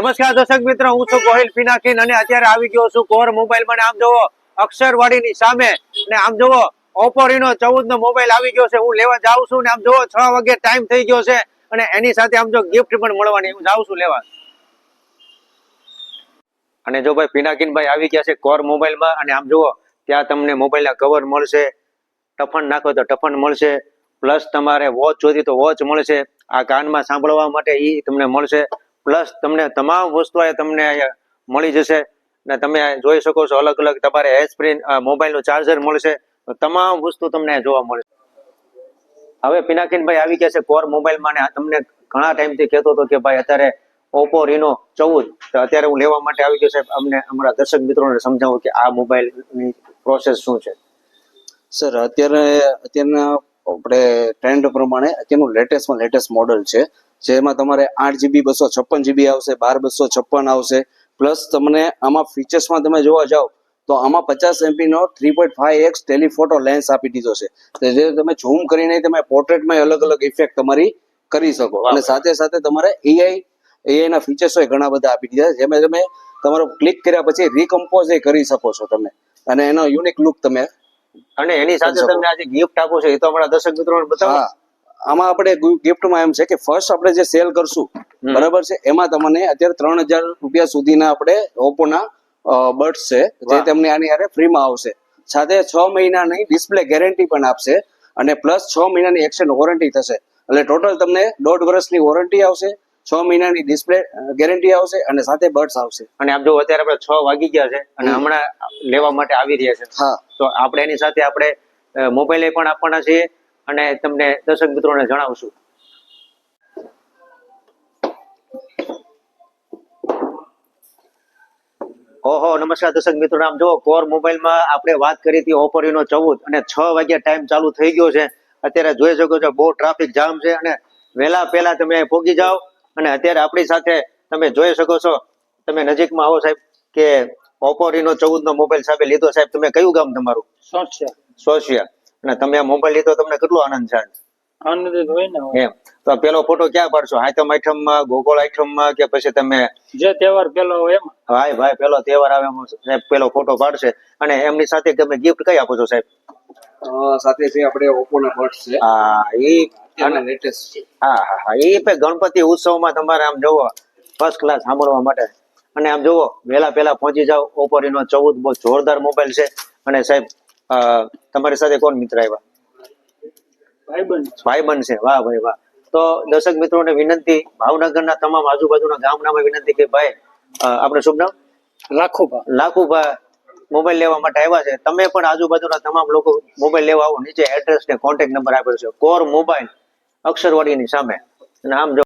નમસ્કાર દર્શક મિત્રો, હું છું ગોહિલ પિનાકીન અને અત્યારે આવી ગયો છું કોર મોબાઈલમાં. આમ જોવો અક્ષરવાડીની સામે. ને આમ જોવો રીનો ચૌદ નો મોબાઈલ આવી ગયો છે. હું લેવા જાઉં છું ને આમ જોવો, છ વાગે ટાઈમ થઈ ગયો છે. અને એની સાથે આમ જો ગિફ્ટ પણ મળવાની, હું જાઉં છું લેવા. અને જો ભાઈ પિનાકીન ભાઈ આવી ગયા છે કોર મોબાઈલમાં, અને આમ જુઓ ત્યાં તમને મોબાઈલ ના કવર મળશે. ટફન નાખો તો ટફન મળશે. પ્લસ તમારે વોચ જોતી તો વોચ મળશે. આ કાનમાં સાંભળવા માટે ઈ તમને મળશે. પ્લસ તમને તમામ વસ્તુ અહીંયા તમને અહીંયા મળી જશે. ને તમે જોઈ શકો છો અલગ અલગ તમારે હેચ સ્ક્રીન મોબાઈલનું ચાર્જર મળશે તમામ વસ્તુ તમને જોવા મળશે. હવે પિનાકીનભાઈ આવી ગયા છે કોર મોબાઈલમાં ને તમને ઘણા ટાઈમથી કહેતો હતો કે ભાઈ અત્યારે ઓપો રીનો ચૌદ. અત્યારે હું લેવા માટે આવી ગયો છે અમને અમારા દર્શક મિત્રોને સમજાવું કે આ મોબાઈલની પ્રોસેસ શું છે. સર અત્યારે અત્યારના આપણે ટ્રેન્ડ પ્રમાણે અત્યારનું લેટેસ્ટમાં લેટેસ્ટ મોડલ છે. જેમાં તમારે આઠ જીબી બસો છપ્પન જીબી આવશે બાર બસો છપ્પન આવશે. પ્લસ તમને આમાં ફીચર્સમાં તમે જોવા જાઓ તો આમાં પચાસ એમપીનો three point five x telephoto lens આપી દીધો છે. જે તમે ઝૂમ કરીને તમે પોર્ટ્રેટમાં અલગ અલગ ઇફેક્ટ તમારી કરી શકો. અને સાથે સાથે તમારે એઆઈ એઆઈ ના ફીચર્સ ઘણા બધા આપી દીધા જેમાં તમે તમારો ક્લિક કર્યા પછી રીકમ્પોઝ એ કરી શકો છો તમે. અને એનો યુનિક લુક તમે અને એની સાથે તમને આજે ગિફ્ટ આપો છો એ તો આપણા દર્શક મિત્રો બતાવો. આમાં આપણે ગિફ્ટમાં એમ છે કે ફર્સ્ટ આપણે જે સેલ કરશું બરાબર છે? એમાં તમને અત્યારે ત્રણ હજાર રૂપિયા સુધીના આપણે ઓપ્પોના બર્ડ્સ છે જે તમને આની હારે ફ્રીમાં આવશે. સાથે છ મહિનાની ડિસ્પ્લે ગેરંટી પણ આપશે અને પ્લસ છ મહિનાની એક્સચેન્જ વોરંટી થશે. એટલે ટોટલ તમને દોઢ વર્ષની વોરંટી આવશે છ મહિનાની ડિસ્પ્લે ગેરંટી આવશે અને સાથે બર્ડ્સ આવશે. અને આપ જો અત્યારે આપણે છ વાગી ગયા છે અને હમણાં લેવા માટે આવી રહ્યા છે. હા. તો આપણે એની સાથે આપણે મોબાઈલ પણ આપવાના છીએ. અને તમને દર્શક મિત્રોને જણાવશું. ઓહો નમસ્કાર દર્શક મિત્રો આમ જો કોર મોબાઈલમાં આપણે વાત કરી હતી ઓપ્પો ચૌદ અને છ વાગ્યા ટાઈમ ચાલુ થઈ ગયો છે. અત્યારે જોઈ શકો છો બહુ ટ્રાફિક જામ છે અને વહેલા પહેલા તમે પહોંચી જાઓ અને અત્યારે આપણી સાથે તમે જોઈ શકો છો તમે નજીકમાં આવો સાહેબ કે ઓપોરીનો રીનો ચૌદ નો મોબાઈલ સાહેબ લીધો. સાહેબ તમે કયું ગામ તમારું? સોશિયા સોશિયા અને તમે આ મોબાઈલ લીધો તમને કેટલો આનંદ છે આનંદ જ હોય ને એમ. તો પેલો ફોટો ક્યાં પાડશો? હાથમ આઈટમમાં ગોગોળ આઈટમમાં કે પછી તમે જે તહેવાર પેલો એમ. ભાઈ ભાઈ પેલો તહેવાર આવે એમાં સાહેબ પેલો ફોટો પાડશે. અને એમની સાથે તમે ગિફ્ટ કઈ આપો છો સાહેબ? સાથે છે આપણે ઓપ્પોના બર્ડ્સ છે. હા એ લેટેસ્ટ છે. હા હા હા. એ પણ ગણપતિ ઉત્સવમાં તમારે આમ જોવો ફર્સ્ટ ક્લાસ સાંભળવા માટે. અને આમ જોવો વહેલા પહેલા પહોંચી જાઓ. ઓપોરીનો ચૌદ બહુ જોરદાર મોબાઈલ છે. અને સાહેબ તમારી સાથે કોણ મિત્ર આવ્યા? ભાઈબંધ. ભાઈબંધ છે. વાહ ભાઈ વાહ. તો દર્શક મિત્રોને વિનંતી ભાવનગરના તમામ આજુબાજુના ગામડામાં વિનંતી કે ભાઈ આપણે શુભ નામ? લાખો લાખુભા મોબાઈલ લેવા માટે આવ્યા છે. તમે પણ આજુબાજુના તમામ લોકો મોબાઈલ લેવા આવો. નીચે એડ્રેસ ને કોન્ટેક્ટ નંબર આપેલો છે. કોર મોબાઈલ અક્ષરવાડીની સામે. અને આમ જો